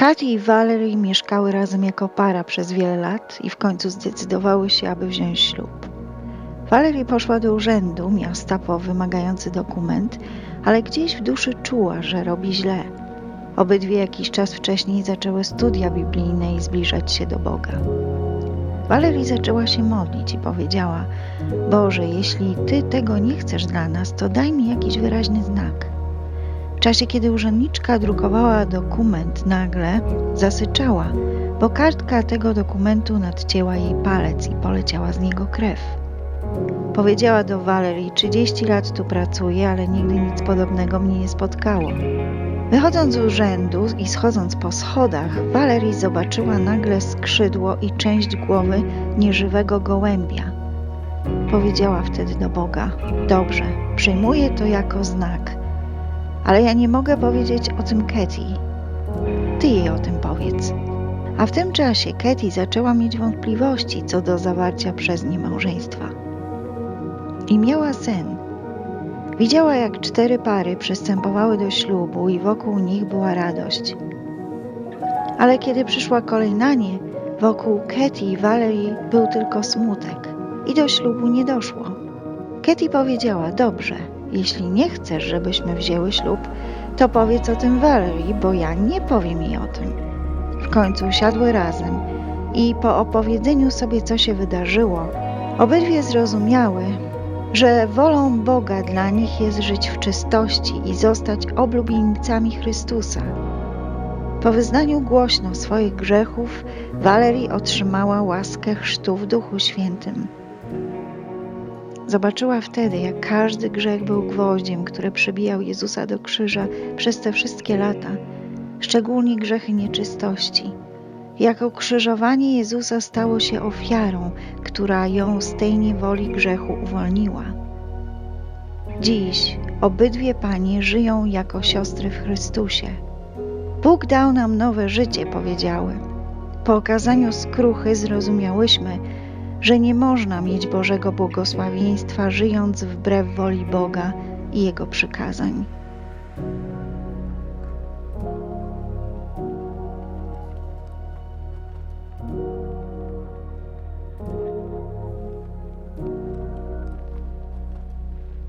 Katy i Valerie mieszkały razem jako para przez wiele lat i w końcu zdecydowały się, aby wziąć ślub. Valerie poszła do urzędu miasta po wymagający dokument, ale gdzieś w duszy czuła, że robi źle. Obydwie jakiś czas wcześniej zaczęły studia biblijne i zbliżać się do Boga. Valerie zaczęła się modlić i powiedziała: Boże, jeśli Ty tego nie chcesz dla nas, to daj mi jakiś wyraźny znak. W czasie, kiedy urzędniczka drukowała dokument, nagle zasyczała, bo kartka tego dokumentu nadcięła jej palec i poleciała z niego krew. Powiedziała do Valerii: 30 lat tu pracuję, ale nigdy nic podobnego mnie nie spotkało. Wychodząc z urzędu i schodząc po schodach, Valerie zobaczyła nagle skrzydło i część głowy nieżywego gołębia. Powiedziała wtedy do Boga: Dobrze, przyjmuję to jako znak, ale ja nie mogę powiedzieć o tym Katy. Ty jej o tym powiedz. A w tym czasie Katy zaczęła mieć wątpliwości co do zawarcia przez nie małżeństwa. I miała sen. Widziała, jak cztery pary przystępowały do ślubu i wokół nich była radość. Ale kiedy przyszła kolej na nie, wokół Katy i Valerie był tylko smutek i do ślubu nie doszło. Katy powiedziała, dobrze, jeśli nie chcesz, żebyśmy wzięły ślub, to powiedz o tym Valerie, bo ja nie powiem jej o tym. W końcu usiadły razem i po opowiedzeniu sobie, co się wydarzyło, obydwie zrozumiały, że wolą Boga dla nich jest żyć w czystości i zostać oblubienicami Chrystusa. Po wyznaniu głośno swoich grzechów, Valerie otrzymała łaskę chrztu w Duchu Świętym. Zobaczyła wtedy, jak każdy grzech był gwoździem, który przybijał Jezusa do krzyża przez te wszystkie lata, szczególnie grzechy nieczystości. Jak ukrzyżowanie Jezusa stało się ofiarą, która ją z tej niewoli grzechu uwolniła. Dziś obydwie panie żyją jako siostry w Chrystusie. Bóg dał nam nowe życie, powiedziały. Po okazaniu skruchy zrozumiałyśmy, że nie można mieć Bożego błogosławieństwa żyjąc wbrew woli Boga i Jego przykazań.